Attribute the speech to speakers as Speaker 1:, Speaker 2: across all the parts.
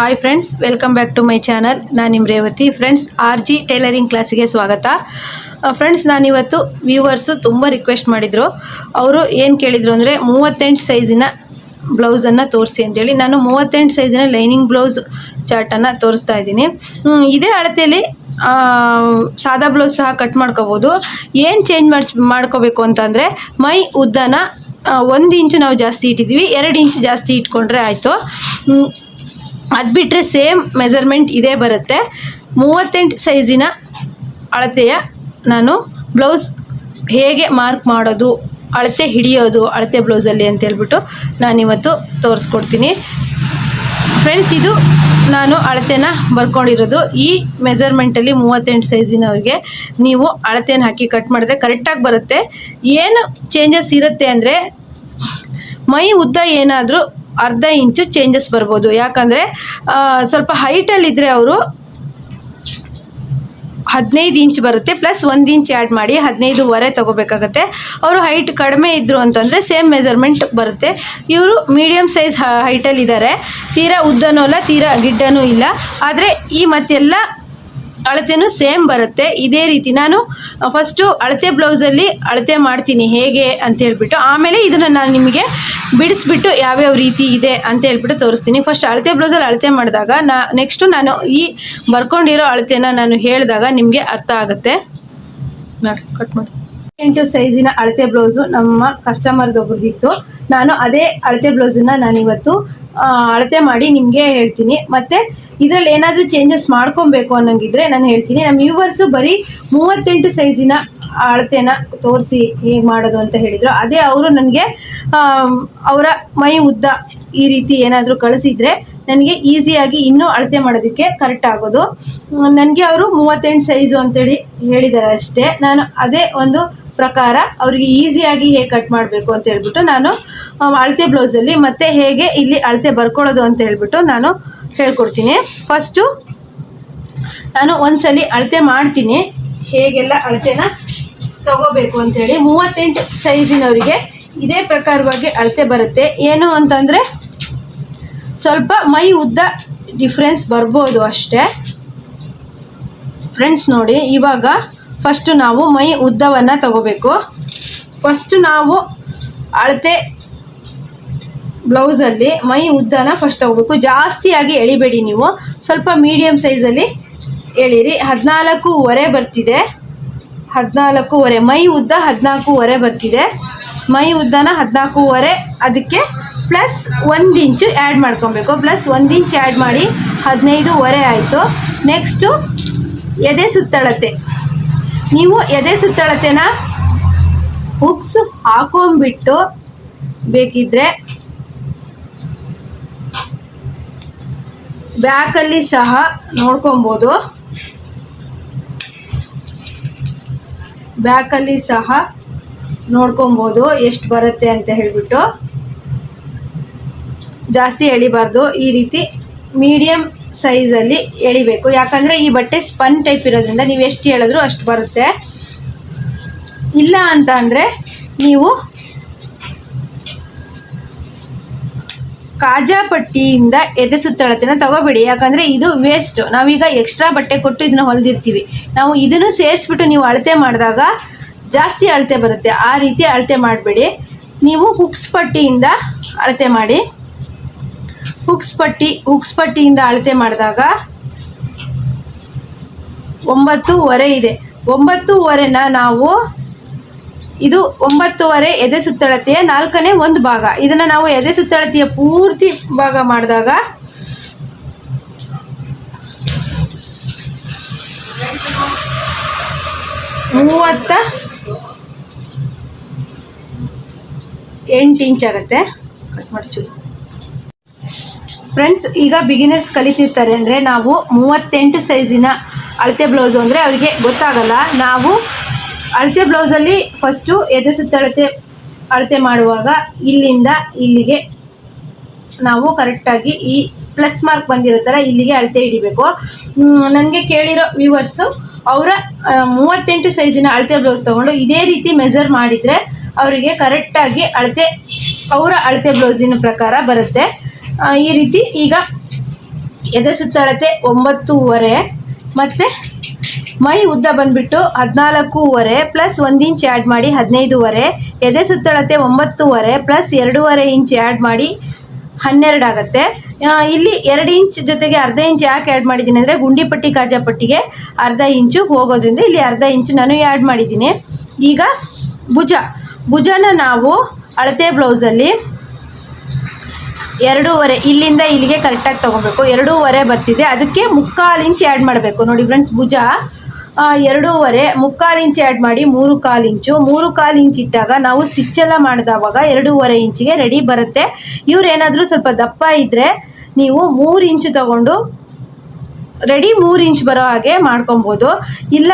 Speaker 1: Hi friends welcome back to my channel ನಾನು ನಿಮ್ಮ Revathi. Friends R G tailoring ಕ್ಲಾಸಿಗೆ ಸ್ವಾಗತ. ಫ್ರೆಂಡ್ಸ್ ನಾನಿವತ್ತು ವ್ಯೂವರ್ಸು ತುಂಬ ರಿಕ್ವೆಸ್ಟ್ ಮಾಡಿದರು. ಅವರು ಏನು ಕೇಳಿದರು ಅಂದರೆ ಮೂವತ್ತೆಂಟು ಸೈಜಿನ ಬ್ಲೌಸನ್ನು ತೋರಿಸಿ ಅಂತೇಳಿ. ನಾನು ಮೂವತ್ತೆಂಟು ಸೈಜಿನ ಲೈನಿಂಗ್ ಬ್ಲೌಸ್ ಚಾರ್ಟನ್ನು ತೋರಿಸ್ತಾ ಇದ್ದೀನಿ. ಇದೇ ಅಳತೆಯಲ್ಲಿ ಸಾದಾ ಬ್ಲೌಸ್ ಸಹ ಕಟ್ ಮಾಡ್ಕೋಬೋದು. ಏನು ಚೇಂಜ್ ಮಾಡಿಸ್, ಮಾಡ್ಕೋಬೇಕು ಅಂತಂದರೆ ಮೈ ಉದ್ದನ ಒಂದು ಇಂಚು ನಾವು ಜಾಸ್ತಿ ಇಟ್ಟಿದ್ದೀವಿ. ಎರಡು ಇಂಚು ಜಾಸ್ತಿ ಇಟ್ಕೊಂಡ್ರೆ ಆಯಿತು. ಅದು ಬಿಟ್ಟರೆ ಸೇಮ್ ಮೆಜರ್ಮೆಂಟ್ ಇದೇ ಬರುತ್ತೆ. ಮೂವತ್ತೆಂಟು ಸೈಜಿನ ಅಳತೆಯ ನಾನು ಬ್ಲೌಸ್ ಹೇಗೆ ಮಾರ್ಕ್ ಮಾಡೋದು, ಅಳತೆ ಹಿಡಿಯೋದು, ಅಳತೆ ಬ್ಲೌಸಲ್ಲಿ ಅಂತ ಹೇಳ್ಬಿಟ್ಟು ನಾನಿವತ್ತು ತೋರಿಸ್ಕೊಡ್ತೀನಿ. ಫ್ರೆಂಡ್ಸ್, ಇದು ನಾನು ಅಳತೆನ ಬರ್ಕೊಂಡಿರೋದು. ಈ ಮೆಜರ್ಮೆಂಟಲ್ಲಿ ಮೂವತ್ತೆಂಟು ಸೈಜಿನವ್ರಿಗೆ ನೀವು ಅಳತೆನ ಹಾಕಿ ಕಟ್ ಮಾಡಿದ್ರೆ ಕರೆಕ್ಟಾಗಿ ಬರುತ್ತೆ. ಏನು ಚೇಂಜಸ್ ಇರುತ್ತೆ ಅಂದರೆ ಮೈ ಉದ್ದ ಏನಾದರೂ ಅರ್ಧ ಇಂಚು ಚೇಂಜಸ್ ಬರ್ಬೋದು. ಯಾಕಂದರೆ ಸ್ವಲ್ಪ ಹೈಟಲ್ಲಿದ್ದರೆ ಅವರು ಹದಿನೈದು ಇಂಚ್ ಬರುತ್ತೆ ಪ್ಲಸ್ ಒಂದು ಇಂಚ್ ಆ್ಯಡ್ ಮಾಡಿ ಹದಿನೈದುವರೆ ತೊಗೋಬೇಕಾಗತ್ತೆ. ಅವರು ಹೈಟ್ ಕಡಿಮೆ ಇದ್ದರು ಅಂತಂದರೆ ಸೇಮ್ ಮೆಜರ್ಮೆಂಟ್ ಬರುತ್ತೆ. ಇವರು ಮೀಡಿಯಮ್ ಸೈಜ್ ಹೈಟಲ್ಲಿದ್ದಾರೆ ತೀರಾ ಉದ್ದನೂ ಅಲ್ಲ, ತೀರಾ ಗಿಡ್ಡನೂ ಇಲ್ಲ. ಆದರೆ ಈ ಮತ್ತೆಲ್ಲ ಅಳತೆನೂ ಸೇಮ್ ಬರುತ್ತೆ. ಇದೇ ರೀತಿ ನಾನು ಫಸ್ಟು ಅಳತೆ ಬ್ಲೌಸಲ್ಲಿ ಅಳತೆ ಮಾಡ್ತೀನಿ ಹೇಗೆ ಅಂತ ಹೇಳ್ಬಿಟ್ಟು, ಆಮೇಲೆ ಇದನ್ನು ನಾನು ನಿಮಗೆ ಬಿಡಿಸ್ಬಿಟ್ಟು ಯಾವ್ಯಾವ ರೀತಿ ಇದೆ ಅಂತ ಹೇಳ್ಬಿಟ್ಟು ತೋರಿಸ್ತೀನಿ. ಫಸ್ಟ್ ಅಳತೆ ಬ್ಲೌಸಲ್ಲಿ ಅಳತೆ ಮಾಡಿದಾಗ ನಾ ನೆಕ್ಸ್ಟು ನಾನು ಈ ಬರ್ಕೊಂಡಿರೋ ಅಳತೆನ ನಾನು ಹೇಳಿದಾಗ ನಿಮಗೆ ಅರ್ಥ ಆಗುತ್ತೆ. ನೋಡಿ ಕಟ್ ಮಾಡಿ. ಎಂಟು ಸೈಜಿನ ಅಳತೆ ಬ್ಲೌಸು ನಮ್ಮ ಕಸ್ಟಮರ್ದೊಬ್ರದಿತ್ತು ನಾನು ಅದೇ ಅಳತೆ ಬ್ಲೌಸನ್ನ ನಾನಿವತ್ತು ಅಳತೆ ಮಾಡಿ ನಿಮಗೆ ಹೇಳ್ತೀನಿ. ಮತ್ತು ಇದರಲ್ಲಿ ಏನಾದರೂ ಚೇಂಜಸ್ ಮಾಡ್ಕೊಬೇಕು ಅನ್ನೋಂಗಿದ್ರೆ ನಾನು ಹೇಳ್ತೀನಿ. ನಮ್ಮ ವ್ಯೂವರ್ಸು ಬರೀ ಮೂವತ್ತೆಂಟು ಸೈಜಿನ ಅಳತೆನ ತೋರಿಸಿ ಹೇಗೆ ಮಾಡೋದು ಅಂತ ಹೇಳಿದರು. ಅದೇ ಅವರು ನನಗೆ ಅವರ ಮೈ ಉದ್ದ ಈ ರೀತಿ ಏನಾದರೂ ಕಳಿಸಿದರೆ ನನಗೆ ಈಸಿಯಾಗಿ ಇನ್ನೂ ಅಳತೆ ಮಾಡೋದಕ್ಕೆ ಕರೆಕ್ಟ್ ಆಗೋದು. ನನಗೆ ಅವರು ಮೂವತ್ತೆಂಟು ಸೈಜು ಅಂತೇಳಿ ಹೇಳಿದ್ದಾರೆ ಅಷ್ಟೇ. ನಾನು ಅದೇ ಒಂದು ಪ್ರಕಾರ ಅವರಿಗೆ ಈಸಿಯಾಗಿ ಹೇಗೆ ಕಟ್ ಮಾಡಬೇಕು ಅಂತ ಹೇಳ್ಬಿಟ್ಟು ನಾನು ಅಳತೆ ಬ್ಲೌಸಲ್ಲಿ ಮತ್ತೆ ಹೇಗೆ ಇಲ್ಲಿ ಅಳತೆ ಬರ್ಕೊಳ್ಳೋದು ಅಂತ ಹೇಳ್ಬಿಟ್ಟು ನಾನು ಹೇಳ್ಕೊಡ್ತೀನಿ. ಫಸ್ಟು ನಾನು ಒಂದ್ಸಲಿ ಅಳತೆ ಮಾಡ್ತೀನಿ. ಹೇಗೆಲ್ಲ ಅಳತೆನ ತಗೋಬೇಕು ಅಂಥೇಳಿ ಮೂವತ್ತೆಂಟು ಸೈಜಿನವರಿಗೆ ಇದೇ ಪ್ರಕಾರವಾಗಿ ಅಳತೆ ಬರುತ್ತೆ. ಏನು ಅಂತಂದರೆ ಸ್ವಲ್ಪ ಮೈ ಉದ್ದ ಡಿಫ್ರೆನ್ಸ್ ಬರ್ಬೋದು ಅಷ್ಟೇ. ಫ್ರೆಂಡ್ಸ್ ನೋಡಿ, ಇವಾಗ ಫಸ್ಟು ನಾವು ಮೈ ಉದ್ದವನ್ನು ತಗೋಬೇಕು. ಫಸ್ಟ್ ನಾವು ಅಳತೆ ಬ್ಲೌಸಲ್ಲಿ ಮೈ ಉದ್ದನ ಫಸ್ಟ್ ತಗೋಬೇಕು. ಜಾಸ್ತಿಯಾಗಿ ಎಳಿಬೇಡಿ ನೀವು. ಸ್ವಲ್ಪ ಮೀಡಿಯಮ್ ಸೈಜಲ್ಲಿ ಎಳೀರಿ. ಹದಿನಾಲ್ಕೂವರೆ ಬರ್ತಿದೆ. ಹದಿನಾಲ್ಕೂವರೆ. ಮೈ ಉದ್ದ ಹದಿನಾಲ್ಕೂವರೆ ಬರ್ತಿದೆ. ಮೈ ಉದ್ದನ ಹದಿನಾಲ್ಕೂವರೆ. ಅದಕ್ಕೆ ಪ್ಲಸ್ ಒಂದು ಇಂಚು ಆ್ಯಡ್ ಮಾಡ್ಕೊಬೇಕು. ಪ್ಲಸ್ ಒಂದು ಇಂಚ್ ಆ್ಯಡ್ ಮಾಡಿ ಹದಿನೈದುವರೆ ಆಯಿತು. ನೆಕ್ಸ್ಟು ಎದೆ ಸುತ್ತಳತೆ. ನೀವು ಎದೆ ಸುತ್ತಳತೆನ ಹುಕ್ಸ್ ಹಾಕೊಂಡ್ಬಿಟ್ಟು ಬೇಕಿದ್ರೆ ಬ್ಯಾಕಲ್ಲಿ ಸಹ ನೋಡ್ಕೊಬೋದು. ಬ್ಯಾಕಲ್ಲಿ ಸಹ ನೋಡ್ಕೊಬೋದು ಎಷ್ಟು ಬರುತ್ತೆ ಅಂತ ಹೇಳಿಬಿಟ್ಟು. ಜಾಸ್ತಿ ಎಳಿಬಾರ್ದು. ಈ ರೀತಿ ಮೀಡಿಯಮ್ ಸೈಜಲ್ಲಿ ಎಳಿಬೇಕು. ಯಾಕಂದರೆ ಈ ಬಟ್ಟೆ ಸ್ಪನ್ ಟೈಪ್ ಇರೋದ್ರಿಂದ ನೀವು ಎಷ್ಟು ಹೇಳಿದ್ರು ಅಷ್ಟು ಬರುತ್ತೆ. ಇಲ್ಲ ಅಂತ ಅಂದರೆ ನೀವು ಕಾಜಾ ಪಟ್ಟಿಯಿಂದ ಎದೆ ಸುತ್ತಳತೆನ ತಗೋಬೇಡಿ. ಯಾಕಂದರೆ ಇದು ವೇಸ್ಟ್ ನಾವೀಗ ಎಕ್ಸ್ಟ್ರಾ ಬಟ್ಟೆ ಕೊಟ್ಟು ಇದನ್ನ ಹೊಲಿದಿರ್ತೀವಿ. ನಾವು ಇದನ್ನು ಸೇರಿಸ್ಬಿಟ್ಟು ನೀವು ಅಳತೆ ಮಾಡಿದಾಗ ಜಾಸ್ತಿ ಅಳತೆ ಬರುತ್ತೆ. ಆ ರೀತಿ ಅಳತೆ ಮಾಡಬೇಡಿ. ನೀವು ಹುಕ್ಸ್ ಪಟ್ಟಿಯಿಂದ ಅಳತೆ ಮಾಡಿ. ಹುಕ್ಸ್ ಪಟ್ಟಿ ಹುಕ್ಸ್ ಪಟ್ಟಿಯಿಂದ ಅಳತೆ ಮಾಡಿದಾಗ ಒಂಬತ್ತುವರೆ ಇದೆ. ಒಂಬತ್ತುವರೆನ ನಾವು ಇದು ಒಂಬತ್ತುವರೆ ಎದೆ ಸುತ್ತಳತೆಯ ನಾಲ್ಕನೇ ಒಂದು ಭಾಗ. ಇದನ್ನು ನಾವು ಎದೆ ಸುತ್ತಳತೆಯ ಪೂರ್ತಿ ಭಾಗ ಮಾಡಿದಾಗ ಮೂವತ್ತ ಎಂಟು ಇಂಚ್ ಆಗುತ್ತೆ. ಕಟ್ ಮಾಡಿ ಚೂರು. ಫ್ರೆಂಡ್ಸ್ ಈಗ ಬಿಗಿನರ್ಸ್ ಕಲಿತಿರ್ತಾರೆ ಅಂದರೆ ನಾವು ಮೂವತ್ತೆಂಟು ಸೈಜಿನ ಅಳತೆ ಬ್ಲೌಸು ಅಂದರೆ ಅವರಿಗೆ ಗೊತ್ತಾಗಲ್ಲ. ನಾವು ಅಳತೆ ಬ್ಲೌಸಲ್ಲಿ ಫಸ್ಟು ಎದೆ ಸುತ್ತಳತೆ ಅಳತೆ ಮಾಡುವಾಗ ಇಲ್ಲಿಂದ ಇಲ್ಲಿಗೆ ನಾವು ಕರೆಕ್ಟಾಗಿ ಈ ಪ್ಲಸ್ ಮಾರ್ಕ್ ಬಂದಿರುತ್ತಲ್ಲ ಇಲ್ಲಿಗೆ ಅಳತೆ ಹಿಡಿಬೇಕು. ನನಗೆ ಕೇಳಿರೋ ವ್ಯೂವರ್ಸು ಅವರ ಮೂವತ್ತೆಂಟು ಸೈಜಿನ ಅಳತೆ ಬ್ಲೌಸ್ ತೊಗೊಂಡು ಇದೇ ರೀತಿ ಮೆಜರ್ ಮಾಡಿದರೆ ಅವರಿಗೆ ಕರೆಕ್ಟಾಗಿ ಅಳತೆ, ಅವರ ಅಳತೆ ಬ್ಲೌಸಿನ ಪ್ರಕಾರ ಬರುತ್ತೆ. ಈ ರೀತಿ ಈಗ ಎದೆ ಸುತ್ತಳತೆ ಒಂಬತ್ತೂವರೆ ಮತ್ತು ಮೈ ಉದ್ದ ಬಂದ್ಬಿಟ್ಟು ಹದಿನಾಲ್ಕೂವರೆ ಪ್ಲಸ್ ಒಂದು ಇಂಚ್ ಆ್ಯಡ್ ಮಾಡಿ ಹದಿನೈದುವರೆ, ಎದೆ ಸುತ್ತಳತೆ ಒಂಬತ್ತೂವರೆ ಪ್ಲಸ್ ಎರಡೂವರೆ ಇಂಚ್ ಆ್ಯಡ್ ಮಾಡಿ ಹನ್ನೆರಡು ಆಗುತ್ತೆ. ಇಲ್ಲಿ ಎರಡು ಇಂಚ್ ಜೊತೆಗೆ ಅರ್ಧ ಇಂಚ್ ಯಾಕೆ ಆ್ಯಡ್ ಮಾಡಿದ್ದೀನಿ ಅಂದರೆ ಗುಂಡಿಪಟ್ಟಿ ಕಾಜಾಪಟ್ಟಿಗೆ ಅರ್ಧ ಇಂಚು ಹೋಗೋದ್ರಿಂದ ಇಲ್ಲಿ ಅರ್ಧ ಇಂಚು ನಾನು ಆ್ಯಡ್ ಮಾಡಿದ್ದೀನಿ. ಈಗ ಭುಜ, ಭುಜನ ನಾವು ಅಳತೆ ಬ್ಲೌಸಲ್ಲಿ ಎರಡೂವರೆ, ಇಲ್ಲಿಂದ ಇಲ್ಲಿಗೆ ಕರೆಕ್ಟಾಗಿ ತೊಗೋಬೇಕು. ಎರಡೂವರೆ ಬರ್ತಿದೆ. ಅದಕ್ಕೆ ಮುಕ್ಕಾಲು ಇಂಚ್ ಆ್ಯಡ್ ಮಾಡಬೇಕು. ನೋಡಿ ಫ್ರೆಂಡ್ಸ್ ಭುಜ. ಎರಡೂವರೆ, ಮುಕ್ಕಾಲು ಇಂಚ್ ಆ್ಯಡ್ ಮಾಡಿ ಮೂರು ಕಾಲು ಇಂಚು ಮೂರು ಕಾಲು ಇಂಚ್ ಇಟ್ಟಾಗ ನಾವು ಸ್ಟಿಚ್ ಎಲ್ಲ ಮಾಡಿದವಾಗ ಎರಡೂವರೆ ಇಂಚಿಗೆ ರೆಡಿ ಬರುತ್ತೆ. ಇವ್ರು ಏನಾದರೂ ಸ್ವಲ್ಪ ದಪ್ಪ ಇದ್ದರೆ ನೀವು ಮೂರು ಇಂಚು ತಗೊಂಡು ರೆಡಿ ಮೂರು ಇಂಚ್ ಬರೋ ಹಾಗೆ ಮಾಡ್ಕೊಬೋದು. ಇಲ್ಲ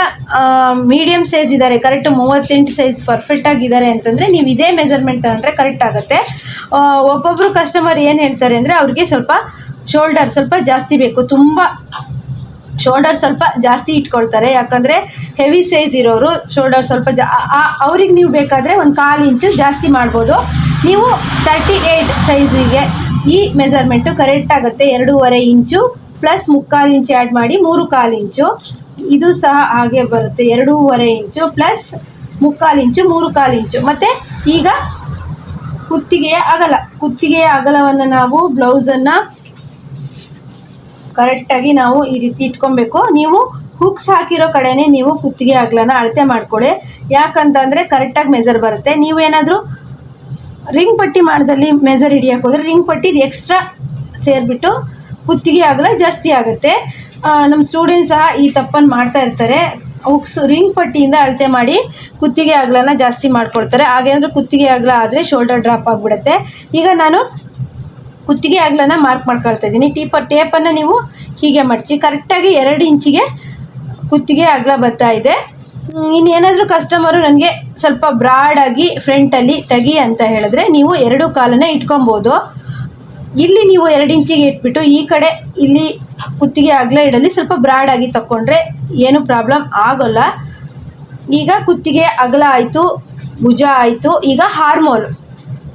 Speaker 1: ಮೀಡಿಯಮ್ ಸೈಜ್ ಇದ್ದಾರೆ ಕರೆಕ್ಟ್ ಮೂವತ್ತೆಂಟು ಸೈಜ್ ಪರ್ಫೆಕ್ಟ್ ಆಗಿದ್ದಾರೆ ಅಂತಂದರೆ ನೀವು ಇದೇ ಮೆಜರ್ಮೆಂಟ್ ತಗೊಂಡ್ರೆ ಕರೆಕ್ಟ್ ಆಗುತ್ತೆ. ಒಬ್ಬೊಬ್ಬರು ಕಸ್ಟಮರ್ ಏನು ಹೇಳ್ತಾರೆ ಅಂದರೆ ಅವ್ರಿಗೆ ಸ್ವಲ್ಪ ಶೋಲ್ಡರ್ ಸ್ವಲ್ಪ ಜಾಸ್ತಿ ಬೇಕು. ತುಂಬ ಶೋಲ್ಡರ್ ಸ್ವಲ್ಪ ಜಾಸ್ತಿ ಇಟ್ಕೊಳ್ತಾರೆ. ಯಾಕಂದರೆ ಹೆವಿ ಸೈಜ್ ಇರೋರು ಶೋಲ್ಡರ್ ಸ್ವಲ್ಪ ಜಾ ಅವ್ರಿಗೆ ನೀವು ಬೇಕಾದರೆ ಒಂದು ಕಾಲು ಇಂಚು ಜಾಸ್ತಿ ಮಾಡ್ಬೋದು. ನೀವು ತರ್ಟಿ ಏಯ್ಟ್ ಸೈಜಿಗೆ ಈ ಮೆಜರ್ಮೆಂಟು ಕರೆಕ್ಟ್ ಆಗುತ್ತೆ, ಎರಡೂವರೆ ಇಂಚು ಪ್ಲಸ್ ಮುಕ್ಕಾಲು ಇಂಚು ಆ್ಯಡ್ ಮಾಡಿ ಮೂರು ಕಾಲು ಇಂಚು ಇದು ಸಹ ಹಾಗೆ ಬರುತ್ತೆ, ಎರಡೂವರೆ ಇಂಚು ಪ್ಲಸ್ ಮುಕ್ಕಾಲು ಇಂಚು ಮೂರು ಕಾಲು ಇಂಚು ಮತ್ತು ಈಗ ಕುತ್ತಿಗೆಯ ಅಗಲ, ಕುತ್ತಿಗೆಯ ಅಗಲವನ್ನು ನಾವು ಬ್ಲೌಸನ್ನು ಕರೆಕ್ಟಾಗಿ ನಾವು ಈ ರೀತಿ ಇಟ್ಕೊಬೇಕು. ನೀವು ಹುಕ್ಸ್ ಹಾಕಿರೋ ಕಡೆನೇ ನೀವು ಕುತ್ತಿಗೆ ಅಗಲನ ಅಳತೆ ಮಾಡ್ಕೊಳ್ಳಿ ಯಾಕಂತಂದರೆ ಕರೆಕ್ಟಾಗಿ ಮೆಜರ್ ಬರುತ್ತೆ. ನೀವೇನಾದರೂ ರಿಂಗ್ ಪಟ್ಟಿ ಮಾಡಿದಲ್ಲಿ ಮೆಜರ್ ಹಿಡಿಯೋಕೆ ಹೋದರೆ ರಿಂಗ್ ಪಟ್ಟಿದು ಎಕ್ಸ್ಟ್ರಾ ಸೇರಿಬಿಟ್ಟು ಕುತ್ತಿಗೆ ಅಗಲ ಜಾಸ್ತಿ ಆಗುತ್ತೆ. ನಮ್ಮ ಸ್ಟೂಡೆಂಟ್ಸ್ ಸಹ ಈ ತಪ್ಪನ್ನು ಮಾಡ್ತಾ ಇರ್ತಾರೆ. ಹುಕ್ಸ್ ರಿಂಗ್ ಪಟ್ಟಿಯಿಂದ ಅಳತೆ ಮಾಡಿ ಕುತ್ತಿಗೆ ಅಗಲನ ಜಾಸ್ತಿ ಮಾಡ್ಕೊಳ್ತಾರೆ ಹಾಗೇನಾದ್ರೂ ಕುತ್ತಿಗೆ ಅಗಲ ಆದರೆ ಶೋಲ್ಡರ್ ಡ್ರಾಪ್ ಆಗಿಬಿಡುತ್ತೆ. ಈಗ ನಾನು ಕುತ್ತಿಗೆ ಅಗಲನ ಮಾರ್ಕ್ ಮಾಡ್ಕೊಳ್ತಾ ಇದ್ದೀನಿ. ಟೀಪ ಟೇಪನ್ನು ನೀವು ಹೀಗೆ ಮಡಚಿ ಕರೆಕ್ಟಾಗಿ ಎರಡು ಇಂಚಿಗೆ ಕುತ್ತಿಗೆ ಅಗಲ ಬರ್ತಾ ಇದೆ. ಇನ್ನೇನಾದರೂ ಕಸ್ಟಮರು ನನಗೆ ಸ್ವಲ್ಪ ಬ್ರಾಡಾಗಿ ಫ್ರಂಟಲ್ಲಿ ತೆಗಿ ಅಂತ ಹೇಳಿದ್ರೆ ನೀವು ಎರಡು ಕಾಲನ್ನ ಇಟ್ಕೊಬೋದು. ಇಲ್ಲಿ ನೀವು ಎರಡು ಇಂಚಿಗೆ ಇಟ್ಬಿಟ್ಟು ಈ ಕಡೆ ಇಲ್ಲಿ ಕುತ್ತಿಗೆ ಅಗಲ ಇಡಲಿ, ಸ್ವಲ್ಪ ಬ್ರಾಡ್ ಆಗಿ ತಕೊಂಡ್ರೆ ಏನು ಪ್ರಾಬ್ಲಮ್ ಆಗೋಲ್ಲ. ಈಗ ಕುತ್ತಿಗೆ ಅಗಲ ಆಯಿತು, ಭುಜ ಆಯಿತು, ಈಗ ಹಾರ್ಮೋಲು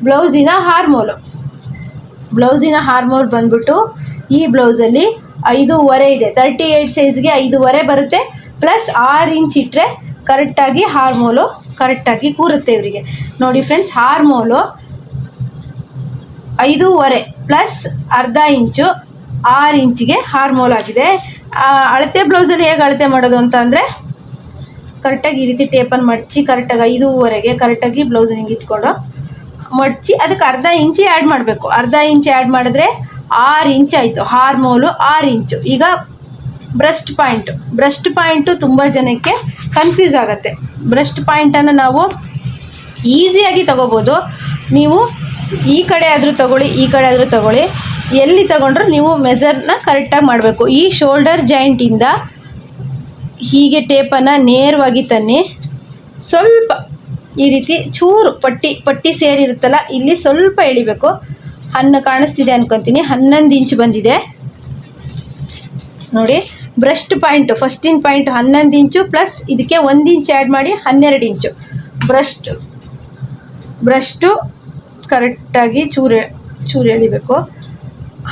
Speaker 1: ಬ್ಲೌಸಿನ ಹಾರ್ಮೋಲು ಬ್ಲೌಸಿನ ಹಾರ್ಮೋಲ್ ಬಂದ್ಬಿಟ್ಟು ಈ ಬ್ಲೌಸಲ್ಲಿ ಐದೂವರೆ ಇದೆ. ತರ್ಟಿ ಏಯ್ಟ್ ಸೈಜ್ಗೆ ಐದೂವರೆ ಬರುತ್ತೆ, ಪ್ಲಸ್ ಆರು ಇಂಚ್ ಇಟ್ಟರೆ ಕರೆಕ್ಟಾಗಿ ಹಾರ್ಮೋಲು ಕರೆಕ್ಟಾಗಿ ಕೂರುತ್ತೆ ಇವರಿಗೆ. ನೋಡಿ ಫ್ರೆಂಡ್ಸ್ ಹಾರ್ಮೋಲು ಐದೂವರೆ ಪ್ಲಸ್ ಅರ್ಧ ಇಂಚು ಆರು ಇಂಚಿಗೆ ಹಾರ್ಮೋಲ್ ಆಗಿದೆ. ಅಳತೆ ಬ್ಲೌಸಲ್ಲಿ ಹೇಗೆ ಅಳತೆ ಮಾಡೋದು ಅಂತ ಅಂದರೆ ಕರೆಕ್ಟಾಗಿ ಈ ರೀತಿ ಟೇಪನ್ನು ಮಡಚಿ ಕರೆಕ್ಟಾಗಿ ಐದೂವರೆಗೆ ಕರೆಕ್ಟಾಗಿ ಬ್ಲೌಸ್ ಹಿಂಗೆ ಇಟ್ಕೊಂಡು ಮಡಚಿ ಅದಕ್ಕೆ ಅರ್ಧ ಇಂಚಿ ಆ್ಯಡ್ ಮಾಡಬೇಕು. ಅರ್ಧ ಇಂಚಿ ಆ್ಯಡ್ ಮಾಡಿದ್ರೆ ಆರು ಇಂಚ್ ಆಯಿತು. ಹಾರ್ಮೋಲು ಆರು ಇಂಚು. ಈಗ ಬ್ರೆಸ್ಟ್ ಪಾಯಿಂಟು ಬ್ರೆಸ್ಟ್ ಪಾಯಿಂಟು ತುಂಬ ಜನಕ್ಕೆ ಕನ್ಫ್ಯೂಸ್ ಆಗುತ್ತೆ. ಬ್ರೆಸ್ಟ್ ಪಾಯಿಂಟನ್ನು ನಾವು ಈಸಿಯಾಗಿ ತಗೋಬೋದು. ನೀವು ಈ ಕಡೆ ಆದರೂ ತಗೊಳ್ಳಿ, ಈ ಕಡೆ ಆದರೂ ತಗೊಳ್ಳಿ. ಎಲ್ಲಿ ತಗೊಂಡ್ರೂ ನೀವು ಮೆಜರ್ನ ಕರೆಕ್ಟಾಗಿ ಮಾಡಬೇಕು. ಈ ಶೋಲ್ಡರ್ ಜಾಯಿಂಟಿಂದ ಹೀಗೆ ಟೇಪನ್ನು ನೇರವಾಗಿ ತನ್ನಿ. ಸ್ವಲ್ಪ ಈ ರೀತಿ ಚೂರು ಪಟ್ಟಿ ಪಟ್ಟಿ ಸೇರಿರುತ್ತಲ್ಲ, ಇಲ್ಲಿ ಸ್ವಲ್ಪ ಎಳಿಬೇಕು. ಹಣ್ಣು ಕಾಣಿಸ್ತಿದೆ ಅನ್ಕೊತೀನಿ. ಹನ್ನೊಂದು ಇಂಚ್ ಬಂದಿದೆ. ನೋಡಿ ಬ್ರೆಸ್ಟ್ ಪಾಯಿಂಟು ಫಸ್ಟಿನ ಪಾಯಿಂಟ್ ಹನ್ನೊಂದು ಇಂಚು ಪ್ಲಸ್ ಇದಕ್ಕೆ ಒಂದು ಇಂಚ್ ಆ್ಯಡ್ ಮಾಡಿ ಹನ್ನೆರಡು ಇಂಚು. ಬ್ರಸ್ಟ್ ಬ್ರಷ್ಟು ಕರೆಕ್ಟಾಗಿ ಚೂರು ಚೂರು ಎಳಿಬೇಕು.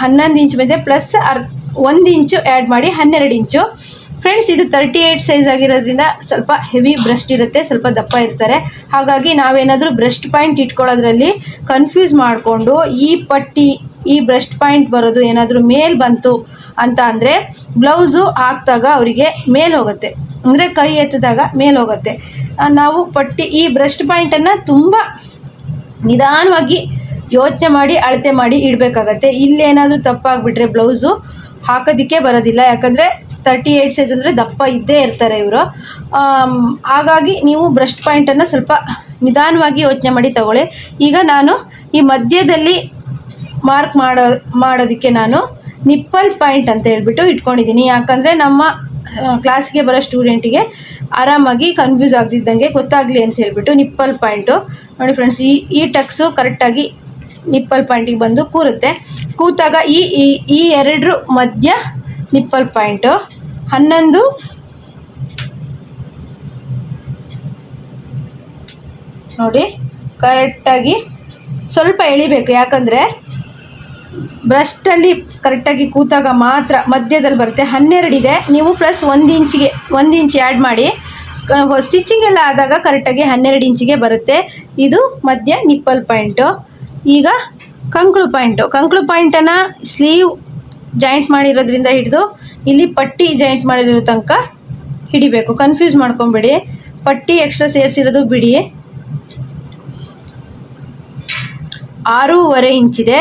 Speaker 1: ಹನ್ನೊಂದು ಇಂಚ್ ಬಂದಿದೆ ಪ್ಲಸ್ ಅರ್, ಒಂದು ಇಂಚು ಆ್ಯಡ್ ಮಾಡಿ ಹನ್ನೆರಡು ಇಂಚು ಫ್ರೆಂಡ್ಸ್ ಇದು ತರ್ಟಿ ಏಯ್ಟ್ ಸೈಜ್ ಆಗಿರೋದ್ರಿಂದ ಸ್ವಲ್ಪ ಹೆವಿ ಬ್ರಸ್ಟ್ ಇರುತ್ತೆ, ಸ್ವಲ್ಪ ದಪ್ಪ ಇರ್ತಾರೆ. ಹಾಗಾಗಿ ನಾವೇನಾದರೂ ಬ್ರೆಸ್ಟ್ ಪಾಯಿಂಟ್ ಇಟ್ಕೊಳ್ಳೋದ್ರಲ್ಲಿ ಕನ್ಫ್ಯೂಸ್ ಮಾಡಿಕೊಂಡು ಈ ಪಟ್ಟಿ, ಈ ಬ್ರೆಸ್ಟ್ ಪಾಯಿಂಟ್ ಬರೋದು ಏನಾದರೂ ಮೇಲ್ ಬಂತು ಅಂತ ಅಂದರೆ ಬ್ಲೌಸು ಹಾಕಿದಾಗ ಅವರಿಗೆ ಮೇಲ್ ಹೋಗುತ್ತೆ. ಅಂದರೆ ಕೈ ಎತ್ತಿದಾಗ ಮೇಲ್ ಹೋಗುತ್ತೆ. ನಾವು ಪಟ್ಟಿ, ಈ ಬ್ರೆಸ್ಟ್ ಪಾಯಿಂಟನ್ನು ತುಂಬ ನಿಧಾನವಾಗಿ ಯೋಚನೆ ಮಾಡಿ, ಅಳತೆ ಮಾಡಿ ಇಡಬೇಕಾಗತ್ತೆ. ಇಲ್ಲೇನಾದರೂ ತಪ್ಪಾಗ್ಬಿಟ್ರೆ ಬ್ಲೌಸು ಹಾಕೋದಕ್ಕೆ ಬರೋದಿಲ್ಲ. ಯಾಕಂದರೆ ತರ್ಟಿ ಏಯ್ಟ್ ಸೈಜ್ ಅಂದರೆ ದಪ್ಪ ಇದ್ದೇ ಇರ್ತಾರೆ ಇವರು. ಹಾಗಾಗಿ ನೀವು ಬ್ರೆಸ್ಟ್ ಪಾಯಿಂಟನ್ನು ಸ್ವಲ್ಪ ನಿಧಾನವಾಗಿ ಯೋಚನೆ ಮಾಡಿ ತಗೊಳ್ಳಿ. ಈಗ ನಾನು ಈ ಮಧ್ಯದಲ್ಲಿ ಮಾರ್ಕ್ ಮಾಡೋ, ಮಾಡೋದಕ್ಕೆ ನಾನು ನಿಪ್ಪಲ್ ಪಾಯಿಂಟ್ ಅಂತ ಹೇಳ್ಬಿಟ್ಟು ಇಟ್ಕೊಂಡಿದ್ದೀನಿ. ಯಾಕಂದರೆ ನಮ್ಮ ಕ್ಲಾಸ್ಗೆ ಬರೋ ಸ್ಟೂಡೆಂಟಿಗೆ ಆರಾಮಾಗಿ ಕನ್ಫ್ಯೂಸ್ ಆಗದಿದ್ದಂಗೆ ಗೊತ್ತಾಗಲಿ ಅಂತ ಹೇಳ್ಬಿಟ್ಟು ನಿಪ್ಪಲ್ ಪಾಯಿಂಟು ನೋಡಿ ಫ್ರೆಂಡ್ಸ್ ಈ ಈ ಟಕ್ಸು ಕರೆಕ್ಟಾಗಿ ನಿಪ್ಪಲ್ ಪಾಯಿಂಟಿಗೆ ಬಂದು ಕೂರುತ್ತೆ. ಕೂತಾಗ ಈ, ಈ- ಎರಡರ ಮಧ್ಯ ನಿಪ್ಪಲ್ ಪಾಯಿಂಟು ಹನ್ನೊಂದು ನೋಡಿ ಕರೆಕ್ಟಾಗಿ ಸ್ವಲ್ಪ ಎಳಿಬೇಕು, ಯಾಕಂದರೆ ಬ್ರಷ್ಟಲ್ಲಿ ಕರೆಕ್ಟಾಗಿ ಕೂತಾಗ ಮಾತ್ರ ಮಧ್ಯದಲ್ಲಿ ಬರುತ್ತೆ. ಹನ್ನೆರಡಿದೆ ನೀವು ಪ್ಲಸ್ ಒಂದು ಇಂಚಿಗೆ ಒಂದು ಇಂಚ್ ಆ್ಯಡ್ ಮಾಡಿ ಸ್ಟಿಚಿಂಗ್ ಎಲ್ಲ ಆದಾಗ ಕರೆಕ್ಟಾಗಿ ಹನ್ನೆರಡು ಇಂಚಿಗೆ ಬರುತ್ತೆ. ಇದು ಮಧ್ಯ ನಿಪ್ಪಲ್ ಪಾಯಿಂಟು ಈಗ ಕಂಕ್ಳು ಪಾಯಿಂಟು ಕಂಕ್ಳು ಪಾಯಿಂಟನ್ನು ಸ್ಲೀವ್ ಜಾಯಿಂಟ್ ಮಾಡಿರೋದ್ರಿಂದ ಹಿಡಿದು ಇಲ್ಲಿ ಪಟ್ಟಿ ಜಾಯಿಂಟ್ ಮಾಡಿರೋ ತನಕ ಹಿಡಿಬೇಕು. ಕನ್ಫ್ಯೂಸ್ ಮಾಡ್ಕೊಂಬೇಡಿ. ಪಟ್ಟಿ ಎಕ್ಸ್ಟ್ರಾ ಸೇರಿಸಿರೋದು ಬಿಡಿ. ಆರೂವರೆ ಇಂಚಿದೆ.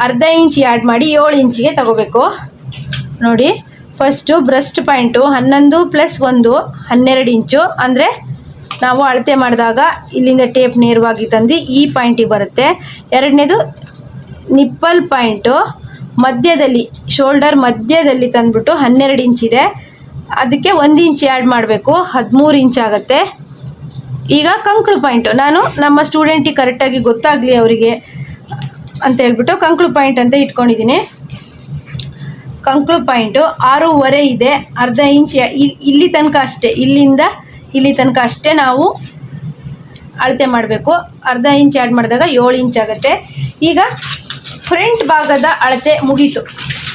Speaker 1: ಅರ್ಧ ಇಂಚ್ ಆ್ಯಡ್ ಮಾಡಿ ಏಳು ಇಂಚಿಗೆ ತಗೋಬೇಕು. ನೋಡಿ. ಫಸ್ಟು ಬ್ರೆಸ್ಟ್ ಪಾಯಿಂಟು ಹನ್ನೊಂದು ಪ್ಲಸ್ ಒಂದು ಹನ್ನೆರಡು ಇಂಚು. ಅಂದರೆ ನಾವು ಅಳತೆ ಮಾಡಿದಾಗ ಇಲ್ಲಿಂದ ಟೇಪ್ ನೇರವಾಗಿ ತಂದು ಈ ಪಾಯಿಂಟಿಗೆ ಬರುತ್ತೆ. ಎರಡನೇದು ನಿಪ್ಪಲ್ ಪಾಯಿಂಟು ಮಧ್ಯದಲ್ಲಿ ಶೋಲ್ಡರ್ ಮಧ್ಯದಲ್ಲಿ ತಂದ್ಬಿಟ್ಟು ಹನ್ನೆರಡು ಇಂಚಿದೆ ಅದಕ್ಕೆ ಒಂದು ಇಂಚ್ ಆ್ಯಡ್ ಮಾಡಬೇಕು, ಹದಿಮೂರು ಇಂಚ್ ಆಗುತ್ತೆ. ಈಗ ಕಂಕ್ಳು ಪಾಯಿಂಟು ನಾನು ನಮ್ಮ ಸ್ಟೂಡೆಂಟಿಗೆ ಕರೆಕ್ಟಾಗಿ ಗೊತ್ತಾಗಲಿ ಅವರಿಗೆ ಅಂತ ಹೇಳ್ಬಿಟ್ಟು ಕಂಕ್ಳು ಪಾಯಿಂಟ್ ಅಂತ ಇಟ್ಕೊಂಡಿದ್ದೀನಿ. ಕಂಕ್ಳು ಪಾಯಿಂಟು ಆರೂವರೆ ಇದೆ. ಅರ್ಧ ಇಂಚ್ ಇಲ್ಲಿ ತನಕ ಅಷ್ಟೇ. ಇಲ್ಲಿಂದ ಇಲ್ಲಿ ತನಕ ಅಷ್ಟೇ ನಾವು ಅಳತೆ ಮಾಡಬೇಕು. ಅರ್ಧ ಇಂಚ್ ಆ್ಯಡ್ ಮಾಡಿದಾಗ ಏಳು ಇಂಚ್ ಆಗುತ್ತೆ. ಈಗ ಫ್ರಂಟ್ ಭಾಗದ ಅಳತೆ ಮುಗೀತು.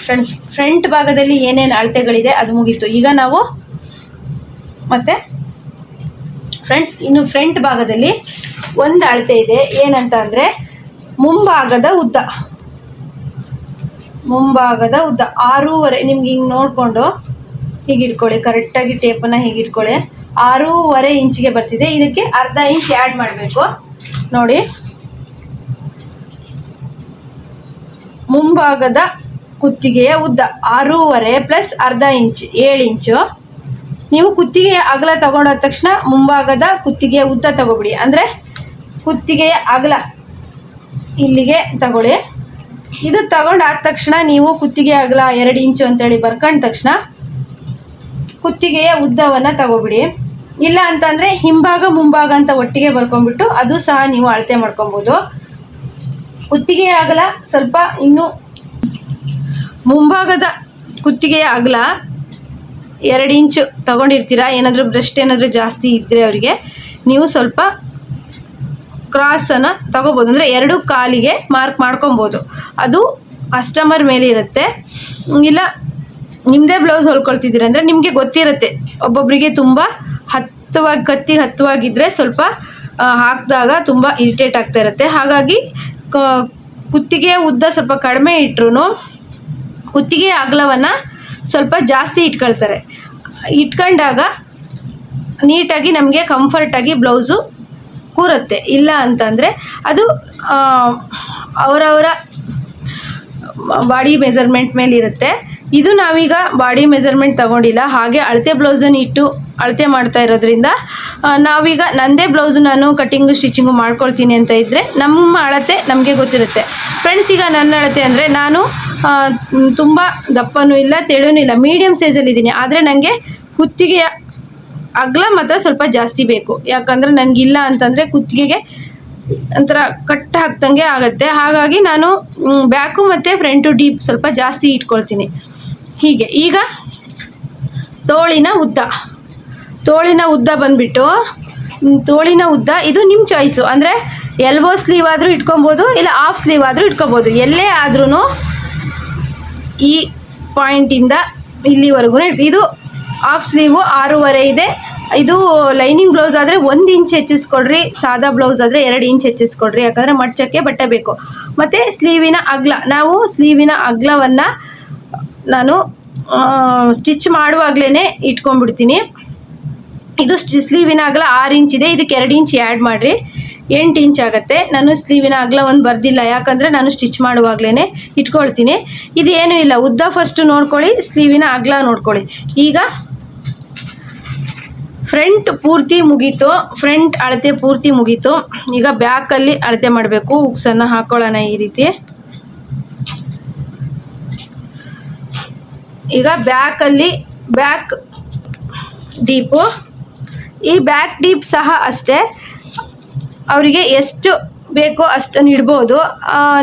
Speaker 1: ಫ್ರೆಂಡ್ಸ್ ಫ್ರಂಟ್ ಭಾಗದಲ್ಲಿ ಏನೇನು ಅಳತೆಗಳಿದೆ ಅದು ಮುಗೀತು. ಈಗ ನಾವು ಮತ್ತೆ ಫ್ರೆಂಡ್ಸ್ ಇನ್ನು ಫ್ರಂಟ್ ಭಾಗದಲ್ಲಿ ಒಂದು ಅಳತೆ ಇದೆ. ಏನಂತ ಅಂದರೆ ಮುಂಭಾಗದ ಉದ್ದ. ಮುಂಭಾಗದ ಉದ್ದ ಆರೂವರೆ, ನಿಮ್ಗೆ ಹಿಂಗೆ ನೋಡಿಕೊಂಡು ಹೀಗೆ ಇಟ್ಕೊಳ್ಳಿ ಕರೆಕ್ಟಾಗಿ ಟೇಪನ್ನು ಹೀಗೆ ಇಟ್ಕೊಳ್ಳಿ ಆರೂವರೆ ಇಂಚಿಗೆ ಬರ್ತಿದೆ. ಇದಕ್ಕೆ ಅರ್ಧ ಇಂಚ್ ಆ್ಯಡ್ ಮಾಡಬೇಕು. ನೋಡಿ. ಮುಂಭಾಗದ ಕುತ್ತಿಗೆಯ ಉದ್ದ ಆರೂವರೆ ಪ್ಲಸ್ ಅರ್ಧ ಇಂಚ್, ಏಳು ಇಂಚು. ನೀವು ಕುತ್ತಿಗೆಯ ಅಗಲ ತಗೊಂಡಾದ ತಕ್ಷಣ ಮುಂಭಾಗದ ಕುತ್ತಿಗೆಯ ಉದ್ದ ತಗೋಬಿಡಿ. ಅಂದರೆ ಕುತ್ತಿಗೆಯ ಅಗಲ ಇಲ್ಲಿಗೆ ತಗೊಳ್ಳಿ. ಇದು ತಗೊಂಡಾದ ತಕ್ಷಣ ನೀವು ಕುತ್ತಿಗೆ ಅಗಲ ಎರಡು ಇಂಚು ಅಂತೇಳಿ ಬರ್ಕೊಂಡ ತಕ್ಷಣ ಕುತ್ತಿಗೆಯ ಉದ್ದವನ್ನು ತಗೋಬಿಡಿ. ಇಲ್ಲ ಅಂತಂದರೆ ಹಿಂಭಾಗ ಮುಂಭಾಗ ಅಂತ ಒಟ್ಟಿಗೆ ಬರ್ಕೊಂಡ್ಬಿಟ್ಟು ಅದು ಸಹ ನೀವು ಅಳತೆ ಮಾಡ್ಕೊಬೋದು. ಕುತ್ತಿಗೆಯ ಅಗಲ ಸ್ವಲ್ಪ ಇನ್ನು ಮುಂಭಾಗದ ಕುತ್ತಿಗೆಯ ಅಗಲ ಎರಡು ಇಂಚು ತಗೊಂಡಿರ್ತೀರಾ, ಏನಾದರೂ ಬ್ರೆಸ್ಟ್ ಏನಾದರೂ ಜಾಸ್ತಿ ಇದ್ದರೆ ಅವರಿಗೆ ನೀವು ಸ್ವಲ್ಪ ಕ್ರಾಸನ್ನು ತಗೋಬೋದು. ಅಂದರೆ ಎರಡು ಕಾಲಿಗೆ ಮಾರ್ಕ್ ಮಾಡ್ಕೊಬೋದು. ಅದು ಕಸ್ಟಮರ್ ಮೇಲೆ ಇರುತ್ತೆ. ಇಲ್ಲ ನಿಮ್ಮದೇ ಬ್ಲೌಸ್ ಹೊಲ್ಕೊಳ್ತಿದ್ದೀರ ಅಂದ್ರೆ ನಿಮಗೆ ಗೊತ್ತಿರುತ್ತೆ. ಒಬ್ಬೊಬ್ಬರಿಗೆ ತುಂಬ ಹತ್ತವಾಗಿ ಕತ್ತಿ ಹತ್ತವಾಗಿದ್ದರೆ ಸ್ವಲ್ಪ ಹಾಕಿದಾಗ ತುಂಬ ಇರಿಟೇಟ್ ಆಗ್ತಾ ಇರುತ್ತೆ. ಹಾಗಾಗಿ ಕುತ್ತಿಗೆ ಉದ್ದ ಸ್ವಲ್ಪ ಕಡಿಮೆ ಇಟ್ರು ಕುತ್ತಿಗೆ ಅಗಲವನ್ನು ಸ್ವಲ್ಪ ಜಾಸ್ತಿ ಇಟ್ಕೊಳ್ತಾರೆ. ಇಟ್ಕೊಂಡಾಗ ನೀಟಾಗಿ ನಮಗೆ ಕಂಫರ್ಟಾಗಿ ಬ್ಲೌಸು ಕೂರುತ್ತೆ. ಇಲ್ಲ ಅಂತಂದರೆ ಅದು ಅವರವರ ಬಾಡಿ ಮೆಸರ್ಮೆಂಟ್ ಮೇಲೆ ಇರುತ್ತೆ. ಇದು ನಾವೀಗ ಬಾಡಿ ಮೆಸರ್ಮೆಂಟ್ ತಗೊಂಡಿಲ್ಲ. ಹಾಗೆ ಅಳತೆ ಬ್ಲೌಸನ್ನು ಇಟ್ಟು ಅಳತೆ ಮಾಡ್ತಾ ಇರೋದ್ರಿಂದ ನಾವೀಗ ನನ್ನದೇ ಬ್ಲೌಸ್ ನಾನು ಕಟ್ಟಿಂಗು ಸ್ಟಿಚಿಂಗು ಮಾಡ್ಕೊಳ್ತೀನಿ ಅಂತ ಇದ್ದರೆ ನಮ್ಮ ಅಳತೆ ನಮಗೆ ಗೊತ್ತಿರುತ್ತೆ. ಫ್ರೆಂಡ್ಸ್ ಈಗ ನನ್ನ ಅಳತೆ ಅಂದರೆ ನಾನು ತುಂಬ ದಪ್ಪನೂ ಇಲ್ಲ, ತೆಳುನೂ ಇಲ್ಲ ಮೀಡಿಯಮ್ ಸೈಜಲ್ಲಿದ್ದೀನಿ ಆದರೆ ನನಗೆ ಕುತ್ತಿಗೆಯ ಅಗಲ ಮಾತ್ರ ಸ್ವಲ್ಪ ಜಾಸ್ತಿ ಬೇಕು. ಯಾಕಂದರೆ ನನಗಿಲ್ಲ ಅಂತಂದರೆ ಕುತ್ತಿಗೆಗೆ ಒಂಥರ ಕಟ್ ಹಾಕ್ದಂಗೆ ಆಗುತ್ತೆ. ಹಾಗಾಗಿ ನಾನು ಬ್ಯಾಕು ಮತ್ತು ಫ್ರಂಟು ಡೀಪ್ ಸ್ವಲ್ಪ ಜಾಸ್ತಿ ಇಟ್ಕೊಳ್ತೀನಿ. ಹೀಗೆ. ಈಗ ತೋಳಿನ ಉದ್ದ. ತೋಳಿನ ಉದ್ದ ಬಂದುಬಿಟ್ಟು ತೋಳಿನ ಉದ್ದ, ಇದು ನಿಮ್ಮ ಚಾಯ್ಸು ಅಂದರೆ ಎಲ್ಬೋ ಸ್ಲೀವ್ ಆದರೂ ಇಟ್ಕೊಬೋದು, ಇಲ್ಲ ಆಫ್ ಸ್ಲೀವ್ ಆದರೂ ಇಟ್ಕೊಬೋದು. ಎಲ್ಲೇ ಆದ್ರೂ ಈ ಪಾಯಿಂಟಿಂದ ಇಲ್ಲಿವರೆಗೂ ಇದು ಆಫ್ ಸ್ಲೀವು ಆರೂವರೆ ಇದೆ. ಇದು ಲೈನಿಂಗ್ ಬ್ಲೌಸ್ ಆದರೆ ಒಂದು ಇಂಚ್ ಹೆಚ್ಚಿಸ್ಕೊಡ್ರಿ, ಸಾದಾ ಬ್ಲೌಸ್ ಆದರೆ ಎರಡು ಇಂಚ್ ಹೆಚ್ಚಿಸ್ಕೊಡ್ರಿ, ಯಾಕಂದರೆ ಮಡ್ಚಕ್ಕೆ ಬಟ್ಟೆ ಬೇಕು. ಮತ್ತು ಸ್ಲೀವಿನ ಅಗ್ಲ, ನಾವು ಸ್ಲೀವಿನ ಅಗ್ಲವನ್ನು ನಾನು ಸ್ಟಿಚ್ ಮಾಡುವಾಗಲೇ ಇಟ್ಕೊಂಡ್ಬಿಡ್ತೀನಿ. ಇದು ಸ್ಲೀವಿನ ಅಗಲ ಆರು ಇಂಚ್ ಇದೆ, ಇದಕ್ಕೆ ಎರಡು ಇಂಚ್ ಆ್ಯಡ್ ಮಾಡಿರಿ. ಎಂಟು ಇಂಚ್ ಆಗುತ್ತೆ. ನಾನು ಸ್ಲೀವಿನ ಅಗಲ ಒಂದು ಬರ್ದಿಲ್ಲ, ಯಾಕಂದರೆ ನಾನು ಸ್ಟಿಚ್ ಮಾಡುವಾಗಲೇ ಇಟ್ಕೊಳ್ತೀನಿ. ಇದು ಏನೂ ಇಲ್ಲ, ಉದ್ದ ಫಸ್ಟು ನೋಡ್ಕೊಳ್ಳಿ ಸ್ಲೀವಿನ ಅಗಲ ನೋಡ್ಕೊಳ್ಳಿ. ಈಗ ಫ್ರಂಟ್ ಪೂರ್ತಿ ಮುಗೀತು, ಫ್ರಂಟ್ ಅಳತೆ ಪೂರ್ತಿ ಮುಗೀತು. ಈಗ ಬ್ಯಾಕಲ್ಲಿ ಅಳತೆ ಮಾಡಬೇಕು. ಉಕ್ಸನ್ನು ಹಾಕೊಳ್ಳೋಣ ಈ ರೀತಿ. ಈಗ ಬ್ಯಾಕಲ್ಲಿ ಬ್ಯಾಕ್ ಡೀಪು ಈ ಬ್ಯಾಕ್ ಡೀಪ್ ಸಹ ಅಷ್ಟೇ. ಅವರಿಗೆ ಎಷ್ಟು ಬೇಕೋ ಅಷ್ಟನ್ನು ಇಡ್ಬೋದು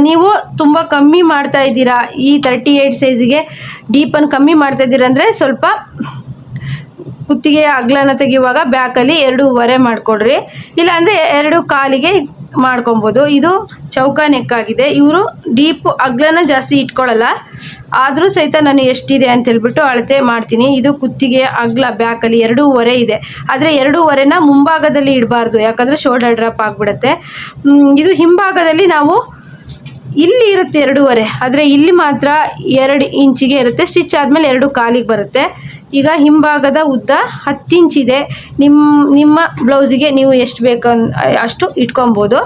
Speaker 1: ನೀವು ತುಂಬ ಕಮ್ಮಿ ಮಾಡ್ತಾ ಇದ್ದೀರಾ. ಈ ತರ್ಟಿ ಏಯ್ಟ್ ಸೈಜಿಗೆ ಡೀಪನ್ನು ಕಮ್ಮಿ ಮಾಡ್ತಾ ಇದ್ದೀರಾ ಅಂದರೆ ಸ್ವಲ್ಪ ಕುತ್ತಿಗೆ ಅಗ್ಲನ ತೆಗೆಯುವಾಗ ಬ್ಯಾಕಲ್ಲಿ ಎರಡೂವರೆ ಮಾಡಿಕೊಡ್ರಿ. ಇಲ್ಲಾಂದರೆ ಎರಡು ಕಾಲಿಗೆ ಮಾಡ್ಕೊಬೋದು. ಇದು ಚೌಕ ನೆಕ್ ಆಗಿದೆ ಇವರು ಡೀಪ್ ಅಗ್ಲನ ಜಾಸ್ತಿ ಇಟ್ಕೊಳ್ಳಲ್ಲ ಆದರೂ ಸಹಿತ ನಾನು ಎಷ್ಟಿದೆ ಅಂತ ಹೇಳ್ಬಿಟ್ಟು ಅಳತೆ ಮಾಡ್ತೀನಿ. ಇದು ಕುತ್ತಿಗೆ ಅಗ್ಲ ಬ್ಯಾಕಲ್ಲಿ ಎರಡೂವರೆ ಇದೆ. ಆದರೆ ಎರಡೂವರೆನ ಮುಂಭಾಗದಲ್ಲಿ ಇಡಬಾರ್ದು. ಯಾಕಂದರೆ ಶೋಲ್ಡರ್ ಡ್ರಾಪ್ ಆಗಿಬಿಡುತ್ತೆ. ಇದು ಹಿಂಭಾಗದಲ್ಲಿ ನಾವು ಇಲ್ಲಿ ಇರುತ್ತೆ ಎರಡೂವರೆ, ಆದರೆ ಇಲ್ಲಿ ಮಾತ್ರ ಎರಡು ಇಂಚಿಗೆ ಇರುತ್ತೆ ಸ್ಟಿಚ್ ಆದಮೇಲೆ ಎರಡು ಕಾಲಿಗೆ ಬರುತ್ತೆ. ಈಗ ಹಿಂಭಾಗದ ಉದ್ದ ಹತ್ತು ಇಂಚಿದೆ ನಿಮ್ಮ ನಿಮ್ಮ ಬ್ಲೌಸಿಗೆ ನೀವು ಎಷ್ಟು ಬೇಕು ಅಷ್ಟು ಇಟ್ಕೊಬೋದು.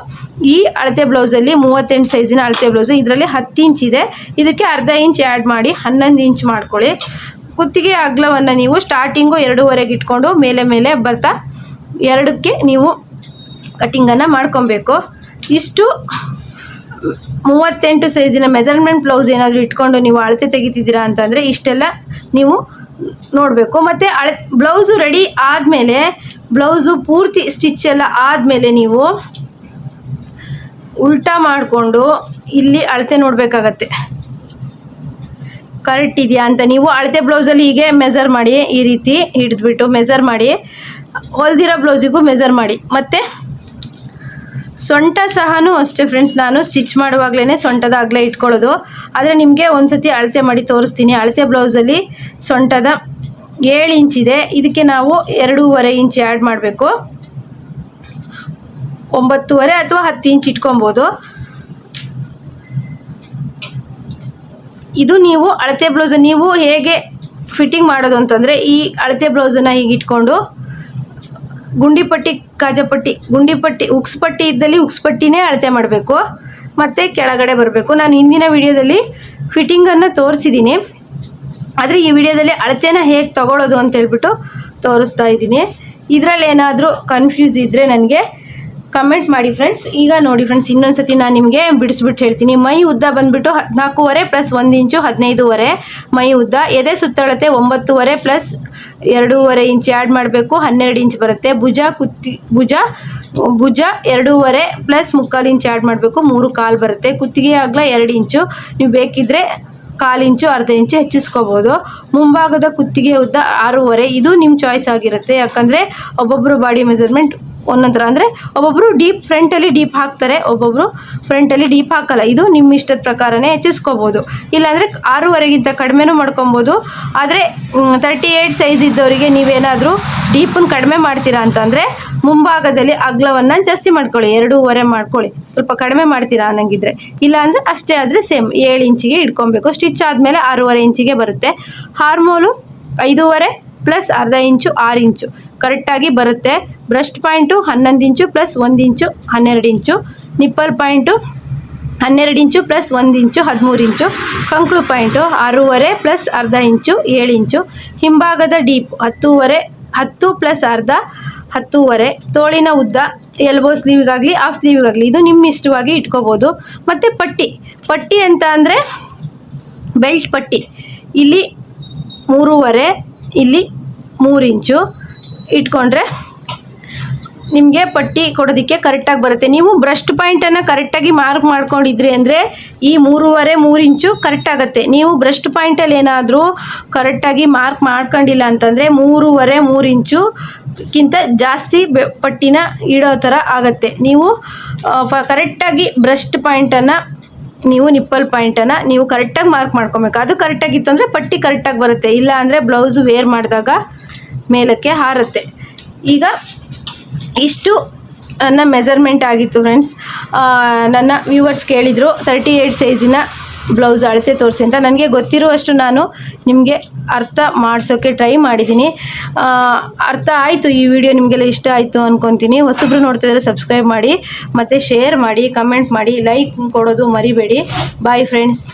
Speaker 1: ಈ ಅಳತೆ ಬ್ಲೌಸಲ್ಲಿ ಮೂವತ್ತೆಂಟು ಸೈಜಿನ ಅಳತೆ ಬ್ಲೌಸು, ಇದರಲ್ಲಿ ಹತ್ತು ಇಂಚಿದೆ ಇದಕ್ಕೆ ಅರ್ಧ ಇಂಚ್ ಆ್ಯಡ್ ಮಾಡಿ ಹನ್ನೊಂದು ಇಂಚ್ ಮಾಡ್ಕೊಳ್ಳಿ. ಕುತ್ತಿಗೆ ಅಗ್ಲವನ್ನು ನೀವು ಸ್ಟಾರ್ಟಿಂಗು ಎರಡೂವರೆಗೆ ಇಟ್ಕೊಂಡು ಮೇಲೆ ಮೇಲೆ ಬರ್ತಾ, ಎರಡಕ್ಕೆ ನೀವು ಕಟ್ಟಿಂಗನ್ನು ಮಾಡ್ಕೊಬೇಕು. ಇಷ್ಟು ಮೂವತ್ತೆಂಟು ಸೈಜಿನ ಮೆಜರ್ಮೆಂಟ್ ಬ್ಲೌಸ್ ಏನಾದರೂ ಇಟ್ಕೊಂಡು ನೀವು ಅಳತೆ ತೆಗಿತಿದ್ದೀರಾ ಅಂತಂದರೆ ಇಷ್ಟೆಲ್ಲ ನೀವು ನೋಡಬೇಕು. ಮತ್ತು ಅಳ, ಬ್ಲೌಸು ರೆಡಿ ಆದಮೇಲೆ, ಬ್ಲೌಸು ಪೂರ್ತಿ ಸ್ಟಿಚ್ ಎಲ್ಲ ಆದಮೇಲೆ ನೀವು ಉಲ್ಟಾ ಮಾಡಿಕೊಂಡು ಇಲ್ಲಿ ಅಳತೆ ನೋಡಬೇಕಾಗತ್ತೆ. ಕರೆಕ್ಟ್ ಇದೆಯಾ ಅಂತ ನೀವು ಅಳತೆ ಬ್ಲೌಸಲ್ಲಿ ಹೀಗೆ ಮೆಜರ್ ಮಾಡಿ ಈ ರೀತಿ ಹಿಡಿದ್ಬಿಟ್ಟು ಮೆಜರ್ ಮಾಡಿ, ಹೊಲ್ದಿರೋ ಬ್ಲೌಸಿಗೂ ಮೆಜರ್ ಮಾಡಿ. ಮತ್ತು ಸೊಂಟ ಸಹನೂ ಅಷ್ಟೇ ಫ್ರೆಂಡ್ಸ್ ನಾನು ಸ್ಟಿಚ್ ಮಾಡುವಾಗಲೇ ಸೊಂಟದ ಅಗಲ ಇಟ್ಕೊಳ್ಳೋದು. ಆದರೆ ನಿಮಗೆ ಒಂದ್ಸತಿ ಅಳತೆ ಮಾಡಿ ತೋರಿಸ್ತೀನಿ. ಅಳತೆ ಬ್ಲೌಸಲ್ಲಿ ಸೊಂಟದ ಏಳು ಇಂಚಿದೆ ಇದಕ್ಕೆ ನಾವು ಎರಡೂವರೆ ಇಂಚ್ ಆ್ಯಡ್ ಮಾಡಬೇಕು. ಒಂಬತ್ತುವರೆ ಅಥವಾ ಹತ್ತು ಇಂಚ್ ಇಟ್ಕೊಬೋದು. ಇದು ನೀವು ಅಳತೆ ಬ್ಲೌಸ್ ನೀವು ಹೇಗೆ ಫಿಟ್ಟಿಂಗ್ ಮಾಡೋದು ಅಂತಂದರೆ ಈ ಅಳತೆ ಬ್ಲೌಸನ್ನು ಹೀಗೆ ಇಟ್ಕೊಂಡು ಗುಂಡಿಪಟ್ಟಿ, ಕಾಜಪಟ್ಟಿ. ಗುಂಡಿಪಟ್ಟಿ, ಉಕ್ಸ್ಪಟ್ಟಿ ಇದ್ದಲ್ಲಿ ಉಕ್ಸ್ಪಟ್ಟಿನೇ ಅಳತೆ ಮಾಡಬೇಕು. ಮತ್ತು ಕೆಳಗಡೆ ಬರಬೇಕು. ನಾನು ಹಿಂದಿನ ವಿಡಿಯೋದಲ್ಲಿ ಫಿಟ್ಟಿಂಗನ್ನು ತೋರಿಸಿದ್ದೀನಿ ಆದರೆ ಈ ವಿಡಿಯೋದಲ್ಲಿ ಅಳತೆನ ಹೇಗೆ ತಗೊಳ್ಳೋದು ಅಂತ ಹೇಳ್ಬಿಟ್ಟು ತೋರಿಸ್ತಾ ಇದ್ದೀನಿ. ಇದರಲ್ಲಿ ಏನಾದರೂ ಕನ್ಫ್ಯೂಸ್ ಇದ್ದರೆ ನನಗೆ ಕಮೆಂಟ್ ಮಾಡಿ ಫ್ರೆಂಡ್ಸ್ ಈಗ ನೋಡಿ ಫ್ರೆಂಡ್ಸ್ ಇನ್ನೊಂದು ಸತಿ ನಾನು ನಿಮಗೆ ಬಿಡಿಸ್ಬಿಟ್ಟು ಹೇಳ್ತೀನಿ. ಮೈ ಉದ್ದ ಬಂದುಬಿಟ್ಟು ಹದಿನಾಲ್ಕೂವರೆ ಪ್ಲಸ್ ಒಂದು ಇಂಚು ಹದಿನೈದೂವರೆ. ಮೈ ಉದ್ದ, ಎದೆ ಸುತ್ತಳತೆ ಒಂಬತ್ತುವರೆ ಪ್ಲಸ್ ಎರಡೂವರೆ ಇಂಚ್ ಆ್ಯಡ್ ಮಾಡಬೇಕು, ಹನ್ನೆರಡು ಇಂಚ್ ಬರುತ್ತೆ. ಭುಜ ಕುತ್ತಿ, ಭುಜ ಭುಜ ಎರಡೂವರೆ ಪ್ಲಸ್ ಮುಕ್ಕಾಲು ಇಂಚ್ ಆ್ಯಡ್ ಮಾಡಬೇಕು, ಮೂರು ಕಾಲು ಬರುತ್ತೆ. ಕುತ್ತಿಗೆ ಆಗಲ ಎರಡು ಇಂಚು ನೀವು ಬೇಕಿದ್ದರೆ ಕಾಲು ಇಂಚು ಅರ್ಧ ಇಂಚು ಹೆಚ್ಚಿಸ್ಕೋಬೋದು. ಮುಂಭಾಗದ ಕುತ್ತಿಗೆ ಉದ್ದ ಆರೂವರೆ. ಇದು ನಿಮ್ಮ ಚಾಯ್ಸ್ ಆಗಿರುತ್ತೆ. ಯಾಕಂದರೆ ಒಬ್ಬೊಬ್ಬರು ಬಾಡಿ ಮೆಜರ್ಮೆಂಟ್ ಒಂದೊಂದು ಅಂದರೆ ಒಬ್ಬೊಬ್ಬರು ಡೀಪ್ ಫ್ರಂಟಲ್ಲಿ ಡೀಪ್ ಹಾಕ್ತಾರೆ ಒಬ್ಬೊಬ್ಬರು ಫ್ರಂಟಲ್ಲಿ ಡೀಪ್ ಹಾಕಲ್ಲ. ಇದು ನಿಮ್ಮ ಇಷ್ಟದ ಪ್ರಕಾರನೇ ಹೆಚ್ಚಿಸ್ಕೋಬೋದು. ಇಲ್ಲಾಂದರೆ ಆರೂವರೆಗಿಂತ ಕಡಿಮೆನೂ ಮಾಡ್ಕೊಬೋದು. ಆದರೆ ತರ್ಟಿ ಏಯ್ಟ್ ಸೈಜ್ ಇದ್ದವರಿಗೆ ನೀವೇನಾದರೂ ಡೀಪನ್ನು ಕಡಿಮೆ ಮಾಡ್ತೀರಾ ಅಂತಂದರೆ ಮುಂಭಾಗದಲ್ಲಿ ಅಗ್ಲವನ್ನು ಜಾಸ್ತಿ ಮಾಡ್ಕೊಳ್ಳಿ. ಎರಡೂವರೆ ಮಾಡ್ಕೊಳ್ಳಿ. ಸ್ವಲ್ಪ ಕಡಿಮೆ ಮಾಡ್ತೀರಾ ಅನ್ನಂಗಿದ್ರೆ. ಇಲ್ಲ ಅಂದರೆ ಅಷ್ಟೇ ಆದರೆ ಸೇಮ್ ಏಳು ಇಂಚಿಗೆ ಇಟ್ಕೊಬೇಕು ಸ್ಟಿಚ್ ಆದಮೇಲೆ ಆರೂವರೆ ಇಂಚಿಗೆ ಬರುತ್ತೆ. ಹಾರ್ಮೋಲು ಐದೂವರೆ ಪ್ಲಸ್ ಅರ್ಧ ಇಂಚು ಆರು ಇಂಚು. ಕರೆಕ್ಟಾಗಿ ಬರುತ್ತೆ. ಬ್ರಸ್ಟ್ ಪಾಯಿಂಟು ಹನ್ನೊಂದು ಇಂಚು ಪ್ಲಸ್ ಒಂದು ಇಂಚು ಹನ್ನೆರಡು ಇಂಚು. ನಿಪ್ಪಲ್ ಪಾಯಿಂಟು ಹನ್ನೆರಡು ಇಂಚು ಪ್ಲಸ್ ಒಂದು ಇಂಚು ಹದಿಮೂರು ಇಂಚು. ಕಂಕ್ಳು ಪಾಯಿಂಟು ಆರೂವರೆ ಪ್ಲಸ್ ಅರ್ಧ ಇಂಚು ಏಳು ಇಂಚು. ಹಿಂಭಾಗದ ಡೀಪ್ ಹತ್ತೂವರೆ, ಹತ್ತು ಪ್ಲಸ್ ಅರ್ಧ ಹತ್ತೂವರೆ. ತೋಳಿನ ಉದ್ದ ಎಲ್ಬೋ ಸ್ಲೀವಿಗಾಗಲಿ ಆಫ್ ಸ್ಲೀವಿಗಾಗಲಿ ಇದು ನಿಮ್ಮ ಇಷ್ಟವಾಗಿ ಇಟ್ಕೋಬೋದು. ಮತ್ತು ಪಟ್ಟಿ. ಪಟ್ಟಿ ಅಂತ ಅಂದರೆ ಬೆಲ್ಟ್ ಪಟ್ಟಿ. ಇಲ್ಲಿ ಮೂರುವರೆ ಇಲ್ಲಿ ಮೂರು ಇಂಚು ಇಟ್ಕೊಂಡ್ರೆ ನಿಮಗೆ ಪಟ್ಟಿ ಕೊಡೋದಕ್ಕೆ ಕರೆಕ್ಟಾಗಿ ಬರುತ್ತೆ. ನೀವು ಬ್ರಸ್ಟ್ ಪಾಯಿಂಟನ್ನು ಕರೆಕ್ಟಾಗಿ ಮಾರ್ಕ್ ಮಾಡ್ಕೊಂಡಿದ್ರಿ ಅಂದರೆ ಈ ಮೂರುವರೆ, ಮೂರು ಇಂಚು ಕರೆಕ್ಟ್ ಆಗುತ್ತೆ. ನೀವು ಬ್ರಸ್ಟ್ ಪಾಯಿಂಟಲ್ಲಿ ಏನಾದರೂ ಕರೆಕ್ಟಾಗಿ ಮಾರ್ಕ್ ಮಾಡ್ಕೊಂಡಿಲ್ಲ ಅಂತಂದರೆ ಮೂರುವರೆ, ಮೂರು ಇಂಚು ಕ್ಕಿಂತ ಜಾಸ್ತಿ ಬೆ ಪಟ್ಟಿನ ಇಡೋ ಥರ ಆಗುತ್ತೆ. ನೀವು ಕರೆಕ್ಟಾಗಿ ಬ್ರಸ್ಟ್ ಪಾಯಿಂಟನ್ನು ನೀವು ನಿಪ್ಪಲ್ ಪಾಯಿಂಟನ್ನು ನೀವು ಕರೆಕ್ಟಾಗಿ ಮಾರ್ಕ್ ಮಾಡ್ಕೊಬೇಕು. ಅದು ಕರೆಕ್ಟಾಗಿತ್ತು ಅಂದರೆ ಪಟ್ಟಿ ಕರೆಕ್ಟಾಗಿ ಬರುತ್ತೆ. ಇಲ್ಲ ಅಂದರೆ ಬ್ಲೌಸು ವೇರ್ ಮಾಡಿದಾಗ ಮೇಲಕ್ಕೆ ಹಾರುತ್ತೆ. ಈಗ ಇಷ್ಟು ನನ್ನ ಮೆಜರ್ಮೆಂಟ್ ಆಗಿತ್ತು ಫ್ರೆಂಡ್ಸ್ ನನ್ನ ವ್ಯೂವರ್ಸ್ ಕೇಳಿದರು ತರ್ಟಿ ಏಯ್ಟ್ ಸೈಜಿನ ಬ್ಲೌಸ್ ಅಳತೆ ತೋರಿಸಿ ಅಂತ. ನನಗೆ ಗೊತ್ತಿರುವಷ್ಟು ನಾನು ನಿಮಗೆ ಅರ್ಥ ಮಾಡಿಸೋಕ್ಕೆ ಟ್ರೈ ಮಾಡಿದ್ದೀನಿ. ಅರ್ಥ ಆಯಿತು, ಈ ವಿಡಿಯೋ ನಿಮಗೆಲ್ಲ ಇಷ್ಟ ಆಯಿತು ಅಂದ್ಕೊತೀನಿ ಹೊಸಬ್ರು ನೋಡ್ತಿದ್ರೆ ಸಬ್ಸ್ಕ್ರೈಬ್ ಮಾಡಿ, ಮತ್ತು ಶೇರ್ ಮಾಡಿ ಕಮೆಂಟ್ ಮಾಡಿ ಲೈಕ್ ಕೊಡೋದು ಮರಿಬೇಡಿ. Bye friends